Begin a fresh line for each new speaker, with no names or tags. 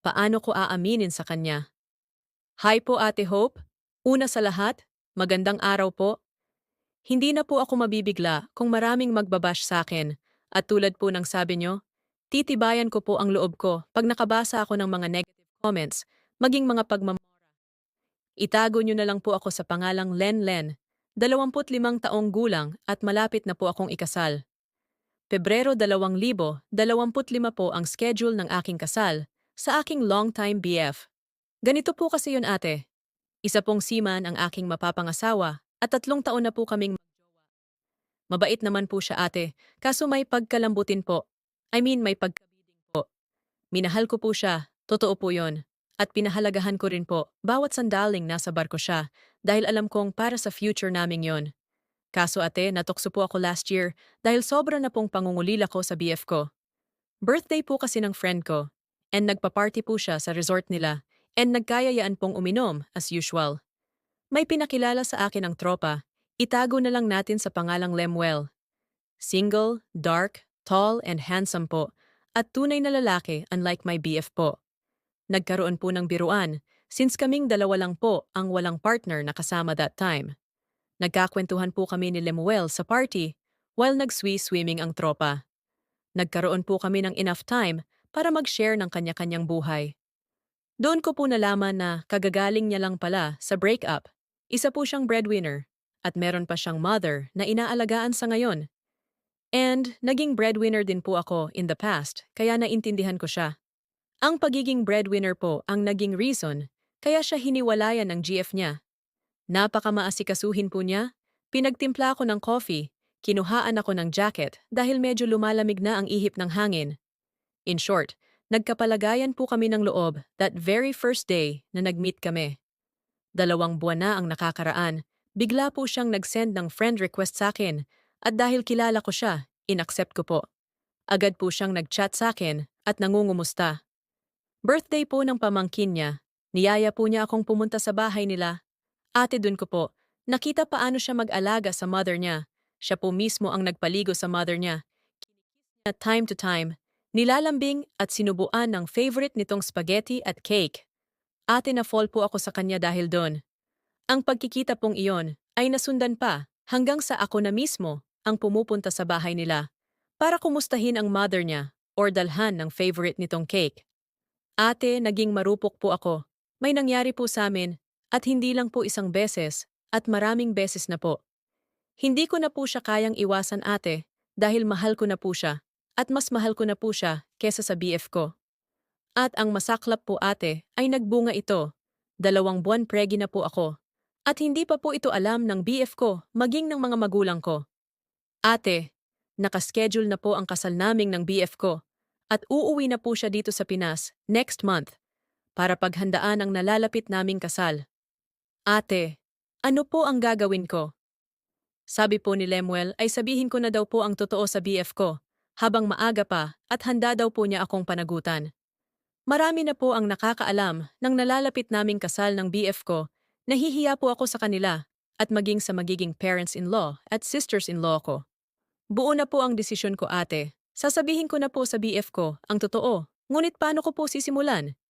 paano ko aaminin sa kanya? Hi po Ate Hope. Una sa lahat, magandang araw po. Hindi na po ako mabibigla kung maraming magbabash sa akin. At tulad po ng sabi nyo, titibayan ko po ang loob ko pag nakabasa ako ng mga negative comments, maging mga pagmamora. Itago nyo na lang po ako sa pangalang Len Len, 25 taong gulang at malapit na po akong ikasal. Pebrero 2025 po ang schedule ng aking kasal sa aking longtime BF. Ganito po kasi yun ate. Isa pong seaman ang aking mapapangasawa at tatlong taon na po kaming magjowa. Mabait naman po siya ate, kaso may pagkalambutin po. I mean may pagkabiding po. Minahal ko po siya, totoo po yon. At pinahalagahan ko rin po, bawat sandaling nasa barko siya, dahil alam kong para sa future naming yon. Kaso ate, natokso po ako last year dahil sobra na pong pangungulila ko sa BF ko. Birthday po kasi ng friend ko, and nagpa-party po siya sa resort nila, and nagkayayaan pong uminom, as usual. May pinakilala sa akin ang tropa, itago na lang natin sa pangalang Lemuel. Single, dark, tall, and handsome po, at tunay na lalaki unlike my BF po. Nagkaroon po ng biruan, since kaming dalawa lang po ang walang partner na kasama that time. Nagkakwentuhan po kami ni Lemuel sa party, while nag-swimming ang tropa. Nagkaroon po kami ng enough time para mag-share ng kanya-kanyang buhay. Doon ko po nalaman na kagagaling niya lang pala sa breakup. Isa po siyang breadwinner at meron pa siyang mother na inaalagaan sa ngayon. And naging breadwinner din po ako in the past kaya naintindihan ko siya. Ang pagiging breadwinner po ang naging reason kaya siya hiniwalayan ng GF niya. Napakamaasikasuhin po niya, pinagtimpla ako ng coffee, kinuhaan ako ng jacket dahil medyo lumalamig na ang ihip ng hangin. In short, nagkapalagayan po kami ng loob that very first day na nag-meet kami. Dalawang buwan na ang nakakaraan, bigla po siyang nag-send ng friend request sa akin at dahil kilala ko siya, inaccept ko po. Agad po siyang nag-chat sa akin at nangungumusta. Birthday po ng pamangkin niya. Niyaya po niya akong pumunta sa bahay nila. Ate dun ko po, nakita paano siya mag-alaga sa mother niya. Siya po mismo ang nagpaligo sa mother niya. Niya time to time, nilalambing at sinubuan ng favorite nitong spaghetti at cake. Ate na fall po ako sa kanya dahil doon. Ang pagkikita pong iyon ay nasundan pa hanggang sa ako na mismo ang pumupunta sa bahay nila para kumustahin ang mother niya or dalhan ng favorite nitong cake. Ate, naging marupok po ako. May nangyari po sa amin at hindi lang po isang beses at maraming beses na po. Hindi ko na po siya kayang iwasan ate dahil mahal ko na po siya at mas mahal ko na po siya kesa sa BF ko. At ang masaklap po ate ay nagbunga ito. Dalawang buwan pregi na po ako. At hindi pa po ito alam ng BF ko maging ng mga magulang ko. Ate, nakaschedule na po ang kasal naming ng BF ko at uuwi na po siya dito sa Pinas next month para paghandaan ang nalalapit naming kasal. Ate, ano po ang gagawin ko? Sabi po ni Lemuel ay sabihin ko na daw po ang totoo sa BF ko habang maaga pa at handa daw po niya akong panagutan. Marami na po ang nakakaalam ng nalalapit naming kasal ng BF ko, nahihiya po ako sa kanila at maging sa magiging parents-in-law at sisters-in-law ko. Buo na po ang desisyon ko ate Sasabihin ko na po sa BF ko ang totoo, ngunit paano ko po sisimulan?